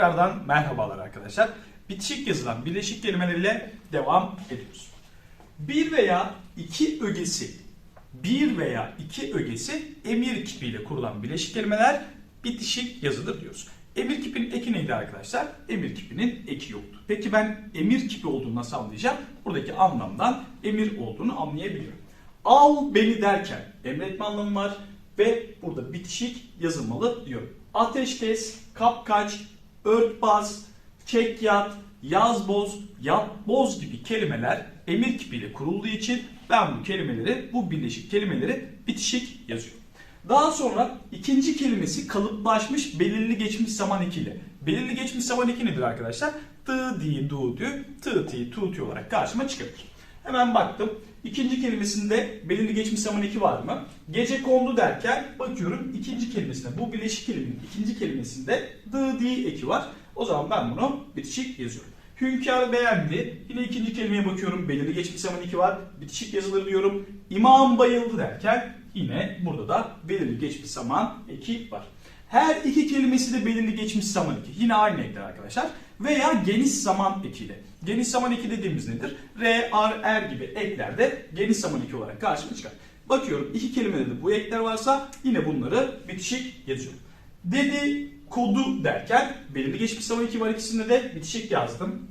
Tekrardan merhabalar arkadaşlar. Bitişik yazılan birleşik kelimelerle devam ediyoruz. Bir veya iki ögesi, bir veya iki ögesi emir kipiyle kurulan birleşik kelimeler bitişik yazıdır diyoruz. Emir kipinin eki neydi arkadaşlar? Emir kipinin eki yoktu. Peki ben emir kipi olduğunu nasıl anlayacağım? Buradaki anlamdan emir olduğunu anlayabiliyorum. Al beni derken emretme anlamı var ve burada bitişik yazılmalı diyorum. Ateşkes, kapkaç, örtbas, çek yat, yaz boz, gibi kelimeler emir kipiyle kurulduğu için ben bu kelimeleri, bu birleşik kelimeleri bitişik yazıyorum. Daha sonra ikinci kelimesi kalıplaşmış belirli geçmiş zaman ekiyle. Belirli geçmiş zaman eki nedir arkadaşlar? Tı, di, du, dü, tı, ti, tu, ti olarak karşıma çıkabilir. Hemen baktım. İkinci kelimesinde belirli geçmiş zaman eki var mı? Gece kondu derken bakıyorum ikinci kelimesinde bu birleşik kelimenin ikinci kelimesinde dı, di eki var. O zaman ben bunu bitişik yazıyorum. Hünkâr beğendi. Yine ikinci kelimeye bakıyorum. Belirli geçmiş zaman eki var. Bitişik yazılır diyorum. İmam bayıldı derken yine burada da belirli geçmiş zaman eki var. Her iki kelimesi de belirli geçmiş zaman eki. Yine aynı ekler arkadaşlar. Veya geniş zaman ekiyle. Geniş zaman eki dediğimiz nedir? R, R, R gibi eklerde geniş zaman eki olarak karşıma çıkar. Bakıyorum iki kelimede de bu ekler varsa yine bunları bitişik yazıyorum. Dedi kodu derken belirli geçmiş zaman eki var ikisinde de bitişik yazdım.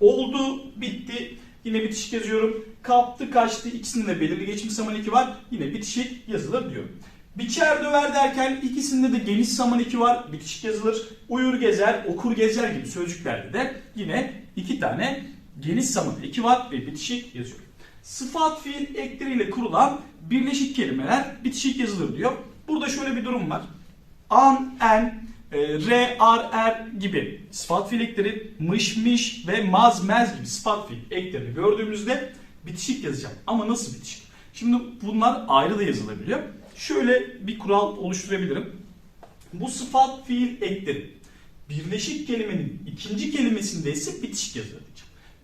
Oldu, bitti. Yine bitişik yazıyorum. Kaptı, kaçtı. ikisinde de belirli geçmiş zaman eki var. Yine bitişik yazılır diyorum. Biçer döver derken ikisinde de geniş zaman eki var. Bitişik yazılır. Uyur gezer, okur gezer gibi sözcüklerde de yine iki tane geniş zaman eki var ve bitişik yazıyorum. Sıfat fiil ekleriyle kurulan birleşik kelimeler bitişik yazılır diyor. Burada şöyle bir durum var. An, en, e, re, ar, er gibi sıfat fiil ekleri mış, miş ve maz, mez gibi sıfat fiil eklerini gördüğümüzde bitişik yazacağım. Ama nasıl bitişik? Şimdi bunlar ayrı da yazılabiliyor. Şöyle bir kural oluşturabilirim. Bu sıfat fiil ekleri birleşik kelimenin ikinci kelimesinde ise bitişik diyeceğim.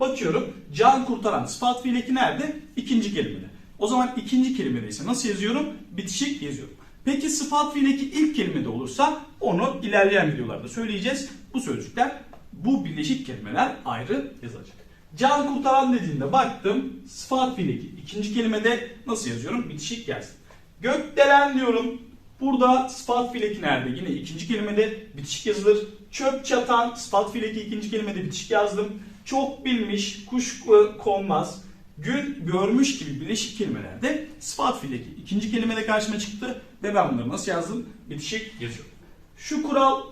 Bakıyorum can kurtaran sıfat fiil eki nerede? İkinci kelimede. O zaman ikinci kelimede ise nasıl yazıyorum? Bitişik yazıyorum. Peki sıfat fiil eki ilk kelimede olursa onu ilerleyen videolarda söyleyeceğiz. Bu sözcükler, bu birleşik kelimeler ayrı yazılacak. Can kurtaran dediğinde baktım sıfat fiil eki ikinci kelimede nasıl yazıyorum? Bitişik gelsin. Gökdelen diyorum. Burada sıfat fiil eki nerede? Yine ikinci kelimede bitişik yazılır. Çöp çatan sıfat fiil eki ikinci kelimede bitişik yazdım. Çok bilmiş, kuşku konmaz, gün görmüş gibi birleşik kelimelerde sıfat fiil eki ikinci kelimede karşıma çıktı ve ben bunları nasıl yazdım? Bitişik yazıyorum. Şu kural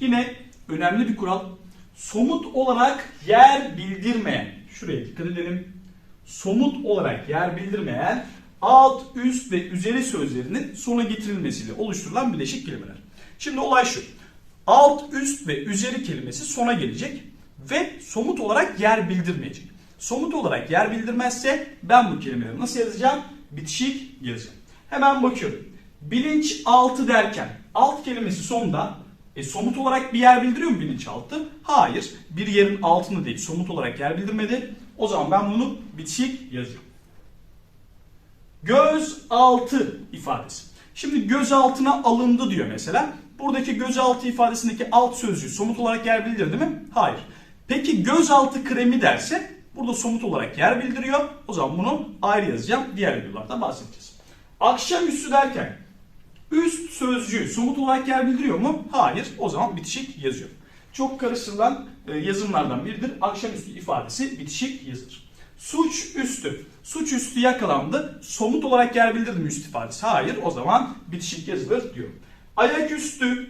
yine önemli bir kural. Somut olarak yer bildirmeyen, şuraya dikkat edelim. Somut olarak yer bildirmeyen alt, üst ve üzeri sözlerinin sona getirilmesiyle oluşturulan birleşik kelimeler. Şimdi olay şu. Alt, üst ve üzeri kelimesi sona gelecek ve somut olarak yer bildirmeyecek. Somut olarak yer bildirmezse ben bu kelimeleri nasıl yazacağım? Bitişik yazacağım. Hemen bakıyorum. Bilinç altı derken alt kelimesi sonda e, somut olarak bir yer bildiriyor mu bilinçaltı? Hayır. Bir yerin altında değil. Somut olarak yer bildirmedi. O zaman ben bunu bitişik yazıyorum. Gözaltı ifadesi. Şimdi gözaltına alındı diyor mesela. Buradaki gözaltı ifadesindeki alt sözcüğü somut olarak yer bildirir değil mi? Hayır. Peki gözaltı kremi derse burada somut olarak yer bildiriyor. O zaman bunu ayrı yazacağım. Diğer videolarda bahsedeceğiz. Akşamüstü derken üst sözcüğü somut olarak yer bildiriyor mu? Hayır. O zaman bitişik yazıyor. Çok karıştırılan e, yazımlardan biridir. Akşamüstü ifadesi bitişik yazılır. Suç üstü. Suç üstü yakalandı. Somut olarak yer bildirdi mi üst ifadesi? Hayır. O zaman bitişik yazılır diyor. Ayaküstü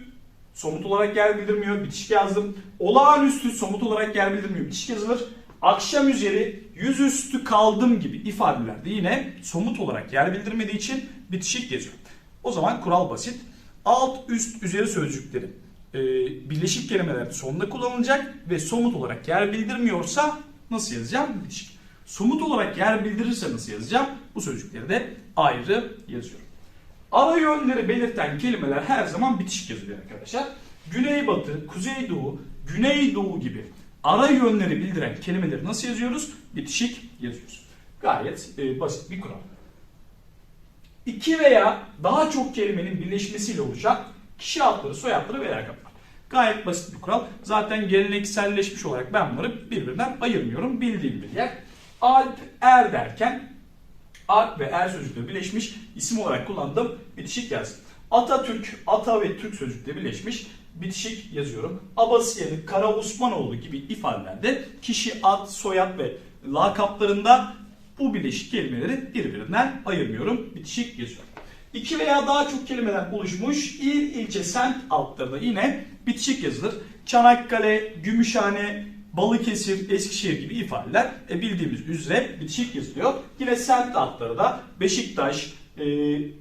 somut olarak yer bildirmiyor. Bitişik yazdım. Olağanüstü somut olarak yer bildirmiyor. Bitişik yazılır. Akşam üzeri yüzüstü kaldım gibi ifadelerde yine somut olarak yer bildirmediği için bitişik yazıyor. O zaman kural basit. Alt üst üzeri sözcükleri e, birleşik kelimelerde sonunda kullanılacak ve somut olarak yer bildirmiyorsa nasıl yazacağım? Bitişik. Somut olarak yer bildirirse nasıl yazacağım? Bu sözcükleri de ayrı yazıyorum. Ara yönleri belirten kelimeler her zaman bitişik yazılıyor arkadaşlar. Güneybatı, kuzeydoğu, güneydoğu gibi ara yönleri bildiren kelimeleri nasıl yazıyoruz? Bitişik yazıyoruz. Gayet e, basit bir kural. İki veya daha çok kelimenin birleşmesiyle oluşan kişi adları, soy adları ve lakaplar. Gayet basit bir kural. Zaten gelenekselleşmiş olarak ben bunları birbirinden ayırmıyorum. Bildiğim bir yer. Alp er derken Alp ve er sözcükleri birleşmiş isim olarak kullandığım bitişik yazdım. Atatürk, Ata ve Türk sözcükleri birleşmiş bitişik yazıyorum. Abasiyeli, Kara Osmanoğlu gibi ifadelerde kişi, ad, soyad ve lakaplarında bu birleşik kelimeleri birbirinden ayırmıyorum. Bitişik yazıyorum. İki veya daha çok kelimeden oluşmuş il, ilçe, semt altlarında yine bitişik yazılır. Çanakkale, Gümüşhane, Balıkesir, Eskişehir gibi ifadeler e, bildiğimiz üzere bitişik yazılıyor. Yine semt altları da Beşiktaş, e,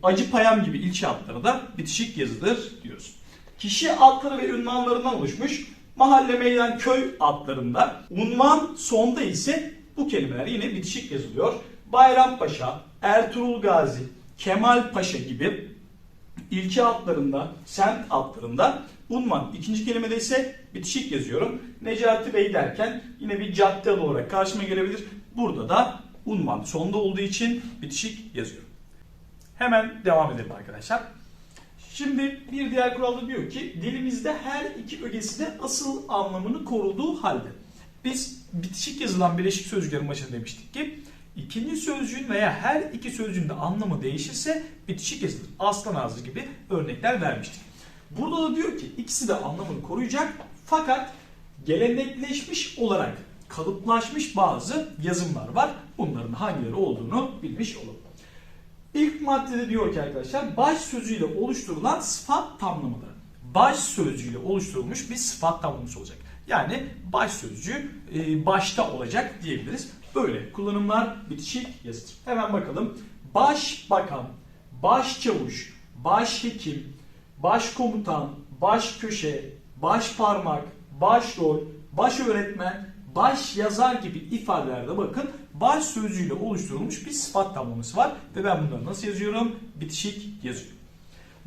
Acıpayam gibi ilçe altları da bitişik yazılır diyoruz. Kişi adları ve ünvanlarından oluşmuş mahalle, meydan, köy adlarında unvan sonda ise bu kelimeler yine bitişik yazılıyor. Bayrampaşa, Ertuğrul Gazi, Kemal Paşa gibi ilçe adlarında, semt adlarında unvan ikinci kelimede ise bitişik yazıyorum. Necati Bey derken yine bir cadde olarak karşıma gelebilir. Burada da unvan sonda olduğu için bitişik yazıyorum. Hemen devam edelim arkadaşlar. Şimdi bir diğer kuralda diyor ki dilimizde her iki ögesi de asıl anlamını koruduğu halde. Biz bitişik yazılan birleşik sözcüklerin başında demiştik ki ikinci sözcüğün veya her iki sözcüğün de anlamı değişirse bitişik yazılır. Aslan ağzı gibi örnekler vermiştik. Burada da diyor ki ikisi de anlamını koruyacak fakat gelenekleşmiş olarak kalıplaşmış bazı yazımlar var. Bunların hangileri olduğunu bilmiş olalım. İlk maddede diyor ki arkadaşlar baş sözüyle oluşturulan sıfat tamlamaları. Baş sözcüğüyle oluşturulmuş bir sıfat tamlaması olacak. Yani baş sözcüğü e, başta olacak diyebiliriz. Böyle kullanımlar bitişik yazılır. Hemen bakalım. Başbakan, başçavuş, başhekim, başkomutan, baş köşe, baş parmak, başrol, baş öğretmen, baş yazar gibi ifadelerde bakın baş sözcüğüyle oluşturulmuş bir sıfat tamlaması var ve ben bunları nasıl yazıyorum? Bitişik yazıyorum.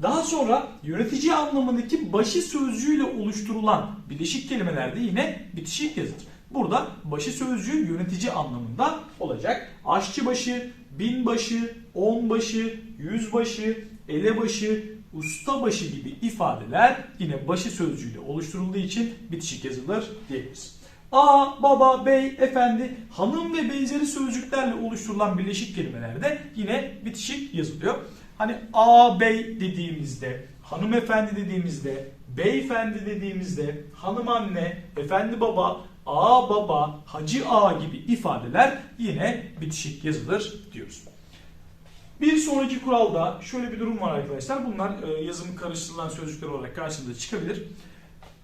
Daha sonra yönetici anlamındaki başı sözcüğüyle oluşturulan bileşik kelimelerde yine bitişik yazılır. Burada başı sözcüğü yönetici anlamında olacak. Aşçıbaşı, binbaşı, onbaşı, yüzbaşı, elebaşı, ustabaşı gibi ifadeler yine başı sözcüğüyle oluşturulduğu için bitişik yazılır diyebiliriz. A, baba, bey, efendi, hanım ve benzeri sözcüklerle oluşturulan birleşik kelimelerde yine bitişik yazılıyor. Hani a, bey dediğimizde, hanımefendi dediğimizde, beyefendi dediğimizde, hanım anne, efendi baba, a baba, hacı a gibi ifadeler yine bitişik yazılır diyoruz. Bir sonraki kuralda şöyle bir durum var arkadaşlar. Bunlar e, yazımı karıştırılan sözcükler olarak karşımıza çıkabilir.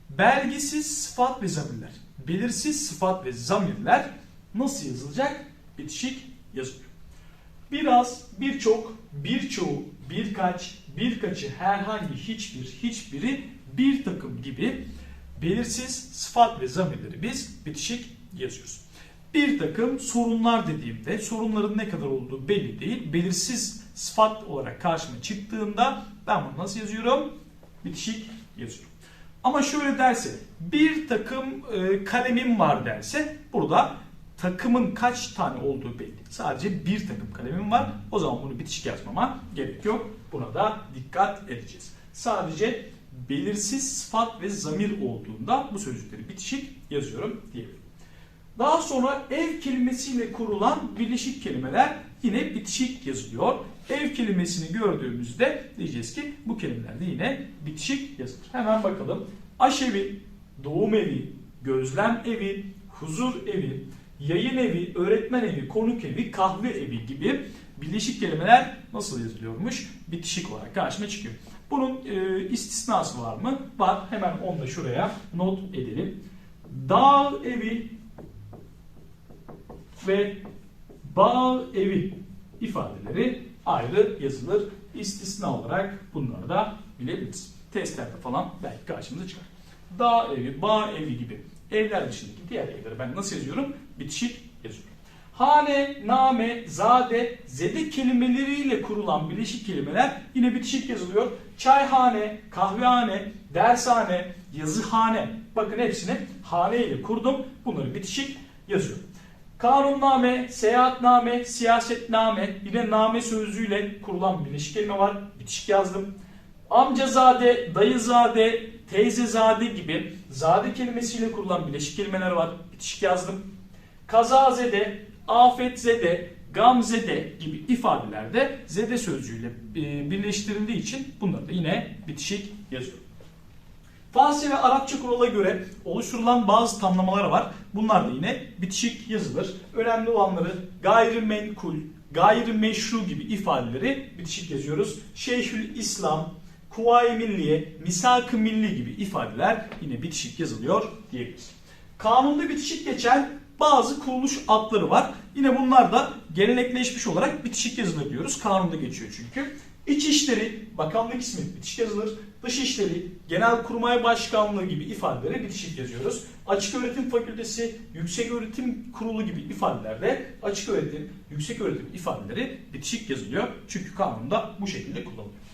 Belgisiz sıfat ve zamirler. Belirsiz sıfat ve zamirler nasıl yazılacak? Bitişik yazılıyor. Biraz, birçok, birçoğu, birkaç, birkaçı, herhangi, hiçbir, hiçbiri, bir takım gibi belirsiz sıfat ve zamirleri biz bitişik yazıyoruz. Bir takım sorunlar dediğimde sorunların ne kadar olduğu belli değil. Belirsiz sıfat olarak karşıma çıktığında ben bunu nasıl yazıyorum? Bitişik yazıyorum. Ama şöyle derse bir takım e, kalemim var derse burada takımın kaç tane olduğu belli. Sadece bir takım kalemim var. O zaman bunu bitişik yazmama gerek yok. Buna da dikkat edeceğiz. Sadece belirsiz sıfat ve zamir olduğunda bu sözcükleri bitişik yazıyorum diyebilirim. Daha sonra ev kelimesiyle kurulan birleşik kelimeler yine bitişik yazılıyor. Ev kelimesini gördüğümüzde diyeceğiz ki bu kelimeler de yine bitişik yazılır. Hemen bakalım. Aşevi, doğum evi, gözlem evi, huzur evi, yayın evi, öğretmen evi, konuk evi, kahve evi gibi birleşik kelimeler nasıl yazılıyormuş? Bitişik olarak karşıma çıkıyor. Bunun e, istisnası var mı? Var. Hemen onu da şuraya not edelim. Dağ evi ve bağ evi ifadeleri ayrı yazılır. İstisna olarak bunları da bilebiliriz. Testlerde falan belki karşımıza çıkar. Dağ evi, bağ evi gibi evler dışındaki diğer evleri ben nasıl yazıyorum? Bitişik yazıyorum. Hane, name, zade, zede kelimeleriyle kurulan birleşik kelimeler yine bitişik yazılıyor. Çayhane, kahvehane, dershane, yazıhane. Bakın hepsini hane ile kurdum. Bunları bitişik yazıyorum. Kanunname, seyahatname, siyasetname, yine name sözcüğüyle kurulan birleşik kelime var. Bitişik yazdım. Amcazade, dayızade, teyzezade gibi zade kelimesiyle kurulan bileşik kelimeler var. Bitişik yazdım. Kazazede, afetzede, gamzede gibi ifadelerde zede sözcüğüyle e, birleştirildiği için bunları da yine bitişik yazıyorum. Farsça ve Arapça kurala göre oluşturulan bazı tamlamalar var. Bunlar da yine bitişik yazılır. Önemli olanları gayrimenkul, gayrimeşru gibi ifadeleri bitişik yazıyoruz. Şeyhül İslam, Kuvayi Milliye, Misak-ı Milli gibi ifadeler yine bitişik yazılıyor diyebiliriz. Kanunda bitişik geçen bazı kuruluş adları var. Yine bunlar da gelenekleşmiş olarak bitişik yazılır diyoruz. Kanunda geçiyor çünkü. İçişleri, bakanlık ismi bitişik yazılır. Dışişleri, Genelkurmay Başkanlığı gibi ifadeleri bitişik yazıyoruz. Açık Öğretim Fakültesi, Yüksek Öğretim Kurulu gibi ifadelerde açık öğretim, yüksek öğretim ifadeleri bitişik yazılıyor. Çünkü kanunda bu şekilde kullanılıyor.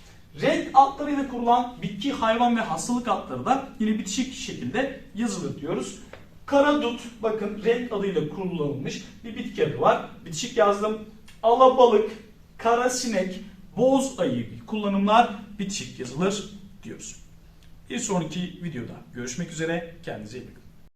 Renk adlarıyla kurulan bitki, hayvan ve hastalık adları da yine bitişik şekilde yazılır diyoruz. Karadut bakın renk adıyla kullanılmış bir bitki adı var. Bitişik yazdım. Alabalık, kara sinek, boz ayı kullanımlar bitişik yazılır diyoruz. Bir sonraki videoda görüşmek üzere. Kendinize iyi bakın.